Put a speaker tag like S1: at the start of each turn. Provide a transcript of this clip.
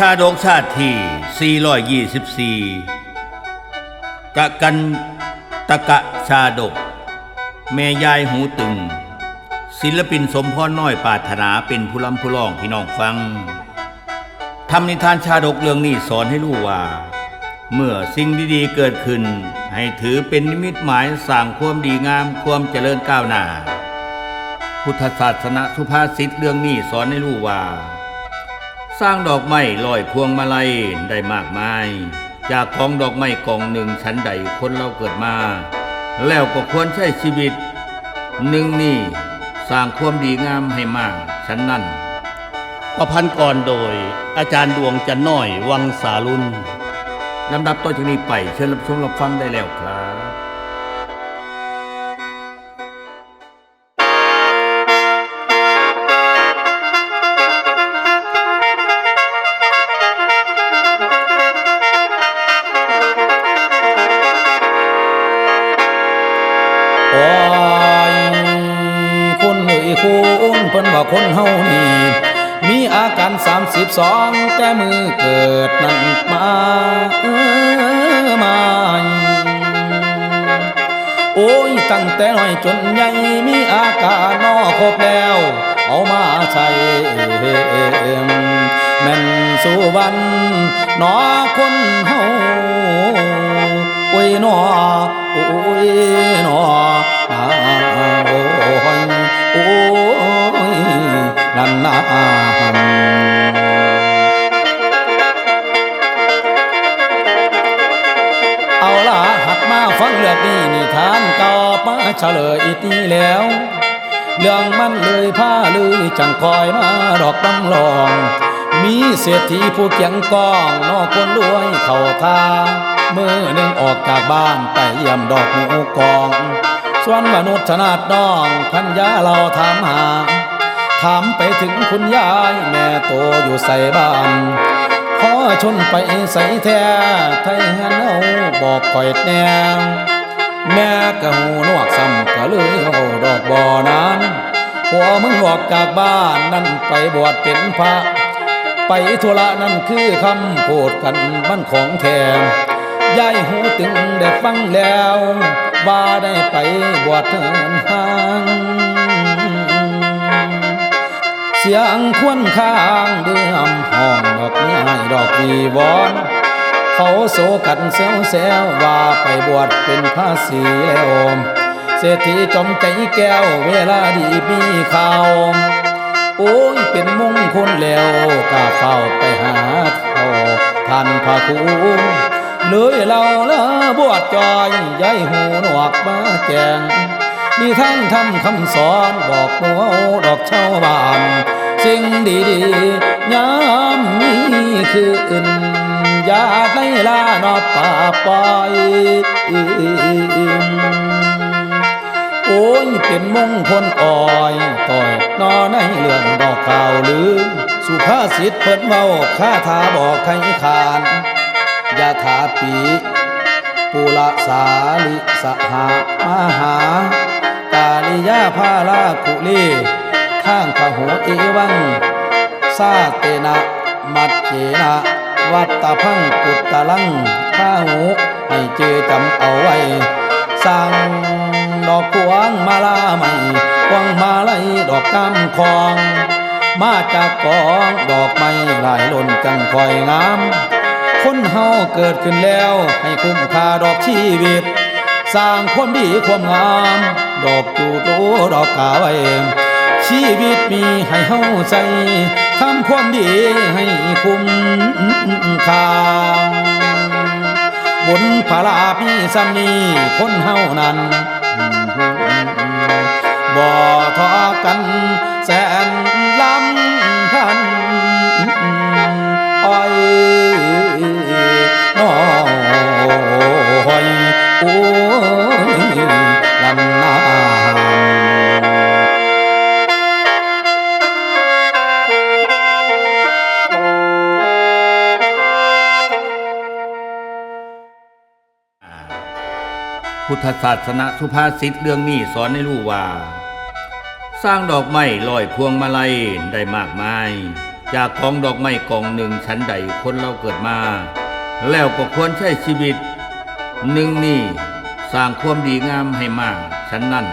S1: ชาดกชาติที่ 424 กะกันตะกะชาดก แม่ยายหูตึง ศิลปินสมพรน้อยปาถนาเป็นผู้ลำผู้ร้องพี่น้องฟังทำนิทานชาดกเรื่องนี้สอนให้รู้ว่า เมื่อสิ่งดีๆเกิดขึ้น ให้ถือเป็นนิมิตหมายสร้างความดีงามความเจริญก้าวหน้า พุทธศาสนาสุภาษิตเรื่องนี้สอนให้รู้ว่า สร้างดอกไม้ลอยพวงมาลัยได้มากมาย จากกองดอกไม้กองหนึ่งชั้นใดคนเราเกิดมา แล้วก็ควรใช้ชีวิต หนึ่งนี่สร้างความดีงามให้มากชั้นนั้น
S2: ประพันธ์ก่อนโดย อาจารย์ดวงจันน้อยวังสาลุน
S1: ลำดับต่อจากนี้ไปเชิญรับชมรับฟังได้แล้วครับ
S3: คุณเอ้ยคุณเพิ่นว่าคนเฮานี่มีอาการ32แต่มือเกิดนั้นมาเออมาโอ้ยตั้งแต่น้อยจนใหญ่มีอาการนอครบแล้ว เอามาใช้แม่นสู่วันนอคนเฮาโอ้ยนอโอ้ยนอนาโอ้ย โอ้ยนันนาเอาละหัดมาฟังเรื่องนี้นิทานก่ามาเฉลยอีกทีแล้ว เรื่องมันเลยผ้าเลยจังคอยมาดอกตำลอง มีเศรษฐีผู้เกียงกองนอกคนรวยเข้าทางเมื่อหนึ่งออกจากบ้านไปเยี่ยมดอกหมูกอง ส่วนมนุษย์ชนาดน้องพันยาเราถามหา ถามไปถึงคุณยายแม่โตอยู่ใส่บ้านขอชนไปใส่แท้ไทยเฮนเอาบอกคอยแนวแม่กะหูนวกซ้ำก็เลยเอาดอกบ่อนั้นผัวมึงออกจากบ้านนั่นไปบวชเป็นพระ ไปธุระนั่นคือคำโพดกันมันของแท้ยายหูตึงได้ฟังแล้ว ว่าได้ไปบวชเทินทางเสียงควนข้างเดือมห้องดอกนี้ให้ดอกวีวอนเขาโศกันเซวแซวว่าไปบวชเป็นพระศรีแล้วเศรษฐีจอมใจแก้วเวลาดีมีข่าวโอ้ยเป็นมงคลแล้วกาเฝ้าไปหาเท่าท่านพระครู เลยเราละบวชจอยยายหูหนวกมาแจงมีทั้งทำคำสอนบอกหนูเอาดอกชาวบ้าน สิ่งดีๆยามมีคืออื่นอย่าในลานอป่าป่อยโอ้ยเป็นมงคลอ่อยต่อยนอในเรื่องดอกข่าวลือ สุภาษิตเพิ่นเว้าข้าถาบอกใครขาน ยาถาปีปุระสาลิสหามหากาลิยาพาลาคุลีข้างพหูเอวังซาเตนะมัดเจนะวัตตะพังกุตตะลังข้าหูให้เจอจำเอาไว้สั่งดอกพวงมาลาใหม่พวงมาไลดอกกำคอง มาจากกองดอกไม้หลายล้นจังคอยงาม คนเฮาเกิดขึ้นแล้ว ให้คุ้มค่าดอกชีวิต สร้างความดีความงาม ดอกจูโตดอกกาไว้ชีวิตมีให้เฮาใจทำความดีให้คุ้มค่าบุญพลาพี่สำนีคนเฮานั้นบ่ทอกันแสนลำพัน
S1: พุทธศาสนาสุภาษิตเรื่องนี้สอนให้รู้ว่า สร้างดอกไม้ลอยพวงมาลัยได้มากมาย จากของดอกไม้กองหนึ่งชั้นใดคนเราเกิดมา แล้วก็ควรใช้ชีวิต หนึ่งนี่สร้างความดีงามให้มากชั้นนั้น